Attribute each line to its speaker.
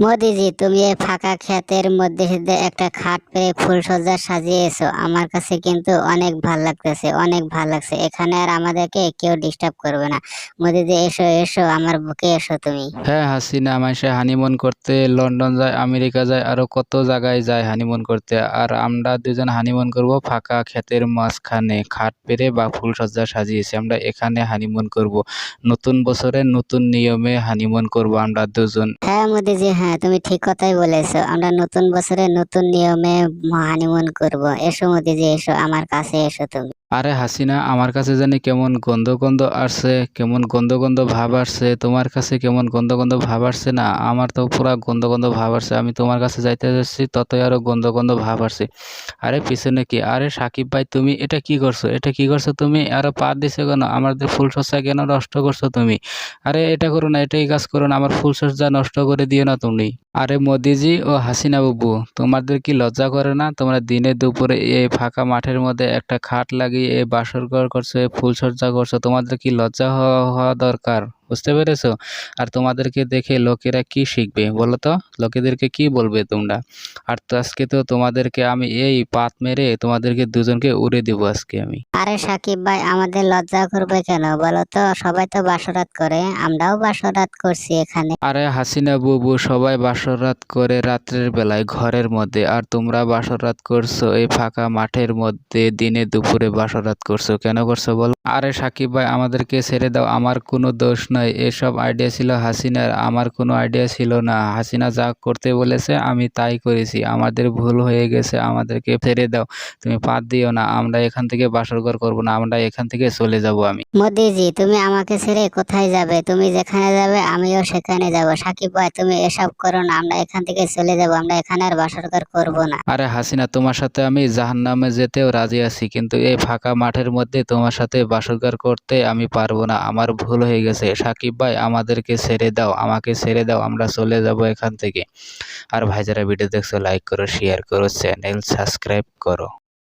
Speaker 1: মোদিজি তুমি এই ফাঁকা ক্ষেতের মধ্যে একটা খাট পেয়ে ফুলসজ্জা সাজিয়েছো। আমার কাছে কিন্তু অনেক ভালো লাগতেছে অনেক ভালো লাগছে। এখানে আর আমাদেরকে কেউ ডিস্টার্ব করবে না। মোদিজি এসো এসো আমার বুকে এসো তুমি।
Speaker 2: হ্যাঁ হাসিনা মাসে হানিমুন করতে লন্ডন যায় আমেরিকা যায় আরও কত জায়গায় যায় হানিমুন করতে। আর আমরা দুজন হানিমুন করব ফাঁকা ক্ষেতের মাঝখানে খাট পেরে বা ফুলসজ্জা সাজিয়েছি। আমরা এখানে হানিমুন করব। নতুন বছরে নতুন নিয়মে হানিমুন করব আমরা দুজন।
Speaker 1: হ্যাঁ মোদিজি হ্যাঁ। তুমি ঠিক কথাই বলেছ। আমরা নতুন বছরে নতুন নিয়মে হানিমুন করব। এসো মোদিজি, এসো, আমার কাছে এসো তুমি।
Speaker 2: আরে হাসিনা, আমার কাছে জানি কেমন গন্ধ গন্ধ আসছে, কেমন গন্ধ গন্ধ ভাব আসছে, তোমার কাছে কেমন গন্ধ গন্ধ ভাব আসছে না? আমার তো পুরা গন্ধ গন্ধ ভাব আসছে, আমি তোমার কাছে যাইতে যাচ্ছি, ততই আরও গন্ধ গন্ধ ভাব আসছে। আরে পিছনে কি? আরে সাকিব ভাই, তুমি এটা কি করছ? এটা কি করছ তুমি? আরও পা দিছো কেন? আমাদের ফুল সজ্জা কেন নষ্ট করছ তুমি? আরে এটা করো না, এটাই কাজ করো না, আমার ফুল সজ্জা নষ্ট করে দিও না তুমি। আরে মোদিজি ও হাসিনা বাবু, তোমাদের কি লজ্জা করে না? তোমরা দিনে দুপুরে এই ফাঁকা মাঠের মধ্যে একটা খাট লাগিয়ে বাসর ঘর করছ ফুলসজ্জা করছে তোমাদের কি লজ্জা হওয়া দরকার? বুঝতে পেরেছ? আর তোমাদেরকে দেখে লোকেরা কি শিখবে বলো তো? লোকেদেরকে কি বলবে তোমরা? আর তো আজকে তো তোমাদেরকে আমি এই পাত মেরে তোমাদেরকে দুজনকে উড়ে দেবো আজকে আমি।
Speaker 1: আরে সাকিব ভাই আমাদের লজ্জা করবে কেন বলো তো? সবাই তো বাসরাত করে আমরাও বাসরাত করছি এখানে।
Speaker 2: আরে হাসিনা বুবু সবাই বাসরাত করে রাত্রের বেলায় ঘরের মধ্যে। আর তোমরা বাসরাত করছ এই ফাঁকা মাঠের মধ্যে দিনে দুপুরে বাসরাত করছ। কেন করছ বলো? আরে সাকিব ভাই আমাদেরকে ছেড়ে দাও আমার কোনো দোষ নয় এসব আইডিয়া ছিল হাসিনার। আমার কোনো আইডিয়া ছিল না। হাসিনা যা করতে বলেছে আমি তাই করেছি। আমাদের ভুল হয়ে গেছে আমাদেরকে ছেড়ে দাও। তুমি পাত দিও না আমরা এখান থেকে বাসরঘর করব না আমরা এখান থেকে চলে যাব আমি।
Speaker 1: মোদিজি তুমি আমাকে ছেড়ে কোথায় যাবে? তুমি যেখানে যাবে আমিও সেখানে যাব। সাকিব ভাই তুমি এসব করো না আমরা এখান থেকে চলে যাব আমরা এখানে আর বাসরঘর করব না।
Speaker 2: আরে হাসিনা তোমার সাথে আমি জাহান্নামে যেতেও রাজি আছি কিন্তু এই ফাঁকা মাঠের মধ্যে তোমার সাথে বাসরঘর করতে আমি পারব না। আমার ভুল হয়ে গেছে। সাকিব, ভাই, আমাদেরকে ছেড়ে দাও, আমাকে ছেড়ে দাও, আমরা চলে যাব এখান থেকে। আর ভাই যারা ভিডিও দেখছ লাইক করো শেয়ার করো চ্যানেল সাবস্ক্রাইব করো।